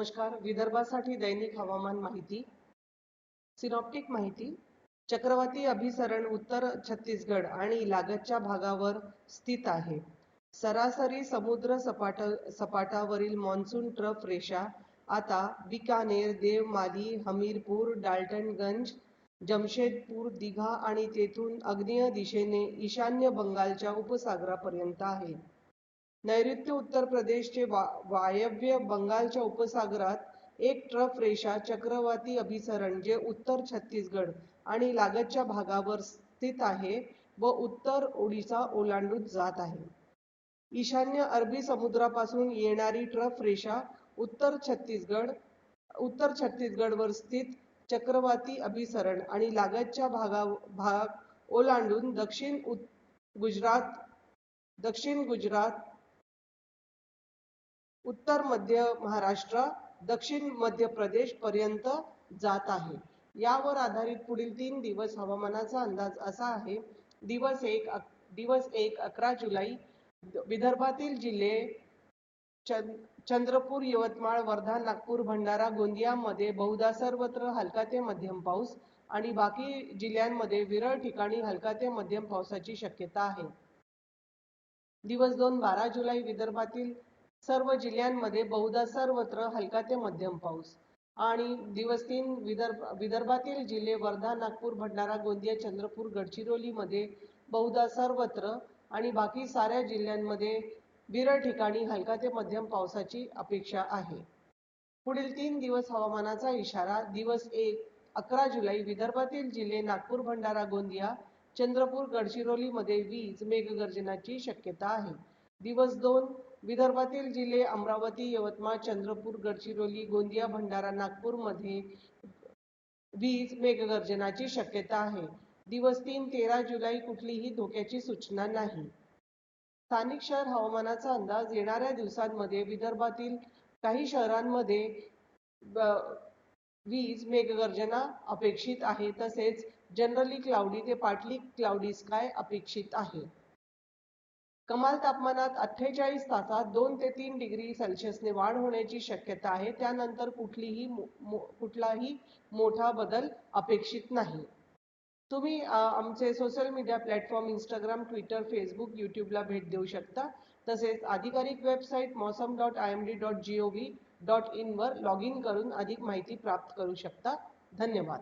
नमस्कार. विदर्भासाठी दैनिक हवामान माहिती. सिनॉप्टिक माहिती. चक्रवाती अभिसरण उत्तर छत्तीसगड आणि लागतच्या भागावर स्थित आहे. सरासरी समुद्र सपाट सपाटावरील मान्सून ट्रफ रेषा. आता बिकानेर देवमाली हमीरपूर डाल्टनगंज जमशेदपूर दिघा आणि तेथून अग्नेय दिशेने ईशान्य बंगालच्या उपसागरापर्यंत आहे. नैऋत्य उत्तर प्रदेशचे वा वायव्य बंगालच्या उपसागरात एक ट्रफ रेषा चक्रवाती अभिसरण जे उत्तर छत्तीसगड आणि लागतच्या भागावर स्थित आहे व उत्तर ओडिसा ओलांडून जात आहे. ईशान्य अरबी समुद्रापासून येणारी ट्रफ रेषा उत्तर छत्तीसगड उत्तर छत्तीसगडवर स्थित चक्रवाती अभिसरण आणि लागतच्या भागा भाग ओलांडून दक्षिण गुजरात दक्षिण गुजरात उत्तर मध्य महाराष्ट्र दक्षिण मध्य प्रदेश पर्यंत जात आहे. यावर आधारित पुढील तीन दिवस हवामानाचा अंदाज असा आहे. दिवस एक दिवस एक अकरा जुलै विदर्भातील जिल्हे चंद्रपूर यवतमाळ वर्धा नागपूर भंडारा गोंदियामध्ये बहुधा सर्वत्र हलका ते मध्यम पाऊस आणि बाकी जिल्ह्यांमध्ये विरळ ठिकाणी हलका ते मध्यम पावसाची शक्यता आहे. दिवस दोन बारा जुलै विदर्भातील सर्व जिल्ह्यांमध्ये बहुधा सर्वत्र हलका ते मध्यम पाऊस. आणि दिवस तीन विदर्भ विदर्भातील जिल्हे वर्धा नागपूर भंडारा गोंदिया चंद्रपूर गडचिरोलीमध्ये बहुधा सर्वत्र आणि बाकी साऱ्या जिल्ह्यांमध्ये विरळ ठिकाणी हलका ते मध्यम पावसाची अपेक्षा आहे. पुढील तीन दिवस हवामानाचा इशारा दिवस एक अकरा जुलै विदर्भातील जिल्हे नागपूर भंडारा गोंदिया चंद्रपूर गडचिरोलीमध्ये वीज मेघगर्जनाची शक्यता आहे. दिवस दोन विदर्भातील जिल्हे अमरावती यवतमाळ चंद्रपूर गडचिरोली गोंदिया भंडारा नागपूरमध्ये वीज मेघगर्जनाची शक्यता आहे. दिवस तीन तेरा जुलै कुठलीही धोक्याची सूचना नाही. स्थानिक शहर हवामानाचा अंदाज येणाऱ्या दिवसांमध्ये विदर्भातील काही शहरांमध्ये वीज मेघगर्जना अपेक्षित आहे. तसेच जनरली क्लाउडी ते पाटली क्लाउडी स्काय अपेक्षित आहे. कमाल तापमानात अठ्ठेचाळीस तासात दोन ते तीन डिग्री सेल्सिअसने वाढ होण्याची शक्यता आहे. त्यानंतर कुठलीही कुठलाही मोठा बदल अपेक्षित नाही. तुम्ही आमचे social media platform Instagram Twitter Facebook यूट्यूबला भेट देऊ शकता. तसेच आधिकारिक website Mausam dot I M D dot G O V dot इनवर log in करून अधिक माहिती प्राप्त करू शकता. धन्यवाद.